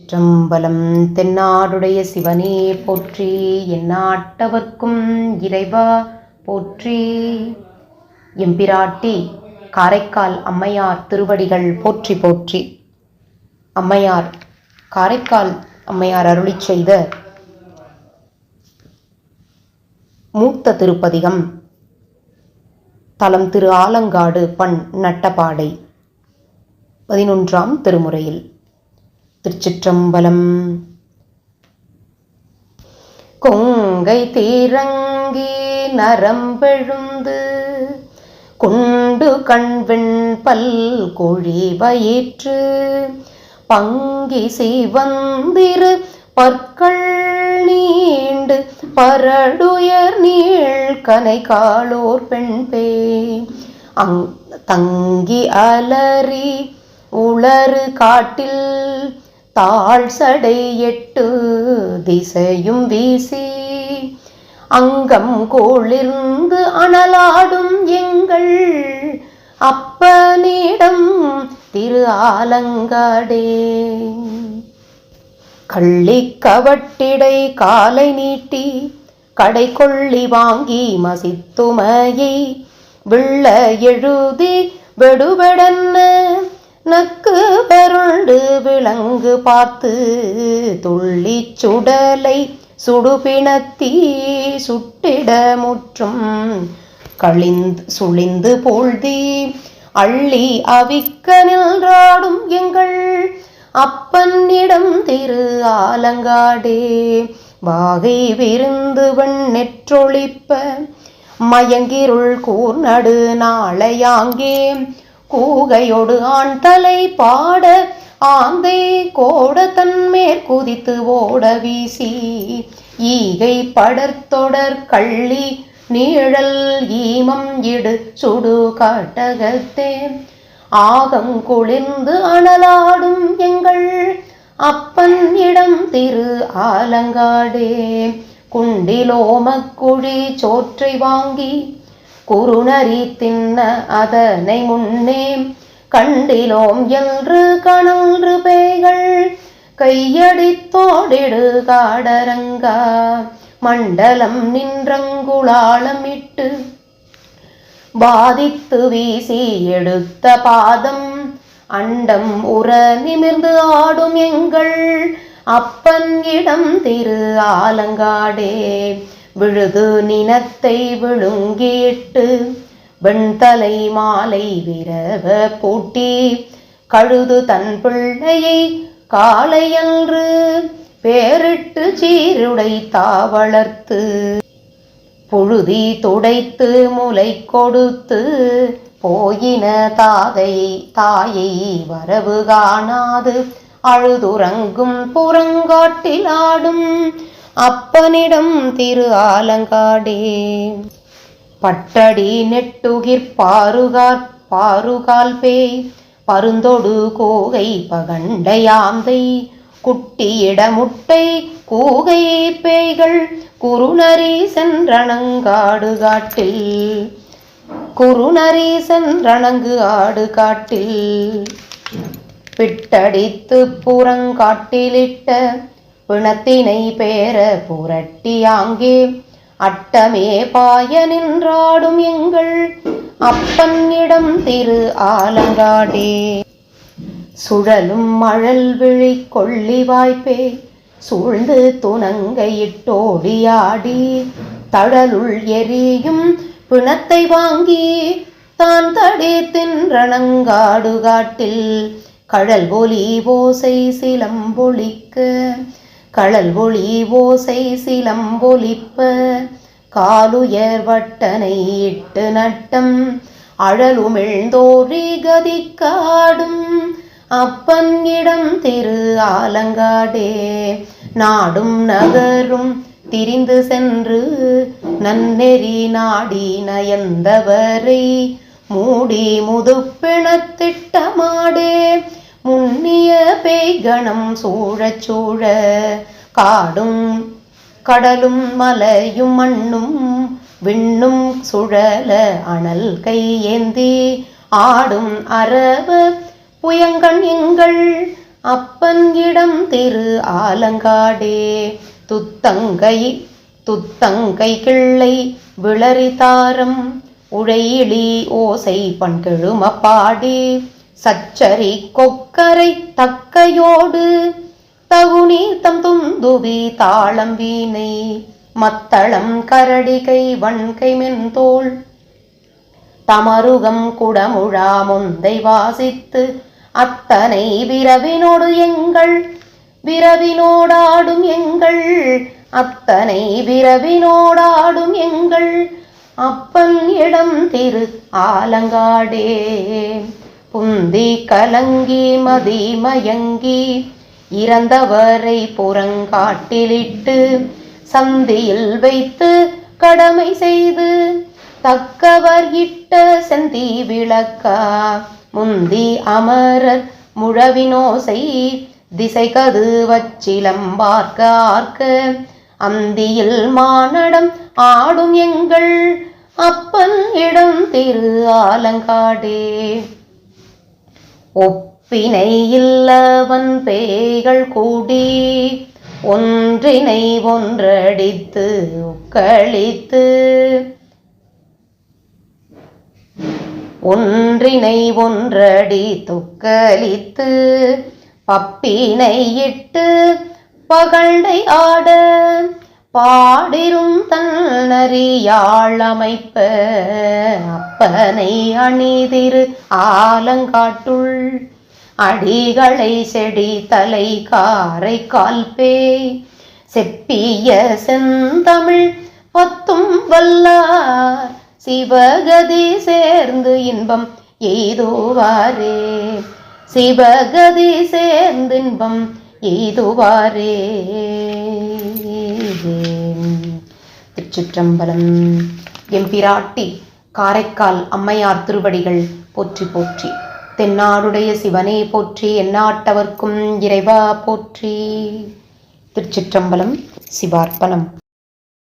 சிற்றம்பலம் தென்னாடுடைய சிவனே போற்றி எந்நாட்டவர்க்கும் இறைவா போற்றி. எம்பிராட்டி காரைக்கால் அம்மையார் திருவடிகள் போற்றி போற்றி. அம்மையார் காரைக்கால் அம்மையார் அருளிச் செய்த மூத்த திருப்பதிகம் தலம் திரு ஆலங்காடு பண் நட்டபாடை பதினொன்றாம் திருமுறையில். திருச்சிற்றம்பலம். கொங்கை தீரங்கி நரம்பெழுந்து குண்டு கண்வெண் பல் கொழி வயிற்று பங்கி சிவந்திரு பற்கள் நீண்டு பரடுயர் நீள் கனை காலோர் பெண் பே அங் தங்கி அலறி உளறு காட்டில் தாழ் சடை எட்டு திசையும் வீசி அங்கம் கோளிர்ந்து அனலாடும் எங்கள் அப்பனிடம் திரு ஆலங்காடே. கள்ளி கவட்டிடை காலை நீட்டி கடை கொள்ளி வாங்கி மசித்துமையை விள்ள எழுதி வெடுவெடன்ன நக்கு பருண்டு விலங்கு பார்த்து துள்ளி சுடலை சுடுபிணத்தி சுட்டிட முற்றும். கழிந்து சுழிந்து போழ்தி அள்ளி அவிக்க நின்றாடும் எங்கள் அப்பன்னிடம் திரு ஆலங்காடே. வாகை விருந்து நெற்றொழிப்ப மயங்கிருள் கூர் நடு நாளையாங்கே. கூகையொடு ஆண் தலை பாட ஆந்தை கோட தன்மேற் குதித்து ஓட வீசி. ஈகை படர்த்தொடர் கள்ளி நீழல் ஈமம் இடு சுடு காட்டகத்தே. ஆகம் குளிர்ந்து அனலாடும் எங்கள் அப்பன் இடம் திரு ஆலங்காடே. குண்டிலோமக்குழி சோற்றை வாங்கி குறுநரி தின்ன அதனை முன்னே கண்டிலோம் என்று கணன்று பேய்கள் கையடித்தோடிடு காடரங்கா. மண்டலம் நின்றங்குளாளமிட்டு பாதித்து வீசி எடுத்த பாதம் அண்டம் உற நிமிர்ந்து ஆடும் எங்கள் அப்பன் இடம் திரு ஆலங்காடே. விழுது நினத்தை விழுங்கிட்டு வெண்தலை மாலை விரவ பூட்டி கழுது தன் பிள்ளையை காலையன்று பேரிட்டு சீருடை தாவளர்த்து புழுதி துடைத்து முலை கொடுத்து போயின தாதை தாயை வரவு காணாது அழுதுறங்கும் புறங்காட்டிலாடும் ஆடும் அப்பனிடம் திரு ஆலங்காடே. பட்டடி நெட்டுகிர் பாருகார் பாருகால் பேய். பருந்தொடு கோகை பகண்டையாந்தை குட்டியிட முட்டை கூகை பேய்கள். குறுநரி சென்றணங்காடு காட்டில். குறுநரி சென்றணங்கு ஆடு காட்டில். பிட்டடித்து புறங்காட்டிலிட்ட பிணத்தினை பேர புரட்டியாங்கே. அட்டமே பாய நின்றாடும் எங்கள் அப்பன்னிடம் திரு ஆலங்காடே. சுழலும் மழல் விழி கொள்ளி வாய்ப்பே. சூழ்ந்து துணங்கையிட்டோடியாடி தழலுள் எரியும் பிணத்தை வாங்கி தான் தடே தின்றணங்காடு காட்டில். கடல் ஒலி ஓசை சிலம்பொழிக்க. கழல் ஒளி ஓசை சிலம்பொலிப்ப காலுயர் வட்டனை இட்டு நட்டம் அழலுமிழ்ந்தோரி கதிக்காடும். அப்பன் இடம் திரு ஆலங்காடே நாடும் நகரும் திரிந்து சென்று நன்னெறி நாடி நயந்தவரை மூடி முதுப்பிணத்திட்டமாடே முன்னிய பேய்கணம் சூழச் சூழ காடும் கடலும் மலையும் மண்ணும் விண்ணும் சுழல அனல் கை ஏந்தி ஆடும் அரவ புயங்கண் எங்கள் அப்பன் இடம் திரு ஆலங்காடே. துத்தங்கை துத்தங்கை கிள்ளை விளரிதாரம் உழையிலி ஓசை பண்கெழும பாடி. சச்சரி கொக்கரை தக்கையோடு தகுநீர் தம் துந்துவி தாளம் வீணை மத்தளம் கரடிகை வன்கை மென்தோள். தமருகம் குடமுழா முந்தை வாசித்து அத்தனை விரவினோடு எங்கள் விரவினோடாடும் எங்கள் அத்தனை விரவினோடாடும் எங்கள் அப்பன் இடம் திரு ஆலங்காடே. புந்தி கலங்கி மதி மயங்கி இறந்தவரை புறங்காட்டிலிட்டு சந்தியில் வைத்து கடமை செய்து தக்கவர் இட்ட செந்தி விளக்கா முந்தி அமரர் முழவினோசை திசை கது வச்சிலம்பார்க்க ஆர்க்க அந்தியில் மானடம் ஆடும் எங்கள் அப்பன் இடம் திரு ஆலங்காடே. ஒப்பினை இல்லவன் பேய்கள் கூடி ஒன்றினை ஒன்றடித்து உக்களித்து ஒன்றினை ஒன்றடி துக்களித்து பப்பினை இட்டு பகண்டை ஆட பாடிரும் தன்னறியாழமைப்ப அப்பனை அணிதிரு ஆலங்காட்டுள். அடிகளை செடி தலை காரை கால்பே செப்பிய செந்தமிழ் பத்தும் வல்லார். சிவகதி சேர்ந்து இன்பம் எய்துவாரே. சிவகதி சேர்ந்து இன்பம் எய்துவாரே. திருச்சிற்றம்பலம். எம்பிராட்டி காரைக்கால் அம்மையார் திருவடிகள் போற்றி போற்றி. தென்னாடுடைய சிவனே போற்றி எந்நாட்டவர்க்கும் இறைவா போற்றி. திருச்சிற்றம்பலம் சிவார்ப்பணம்.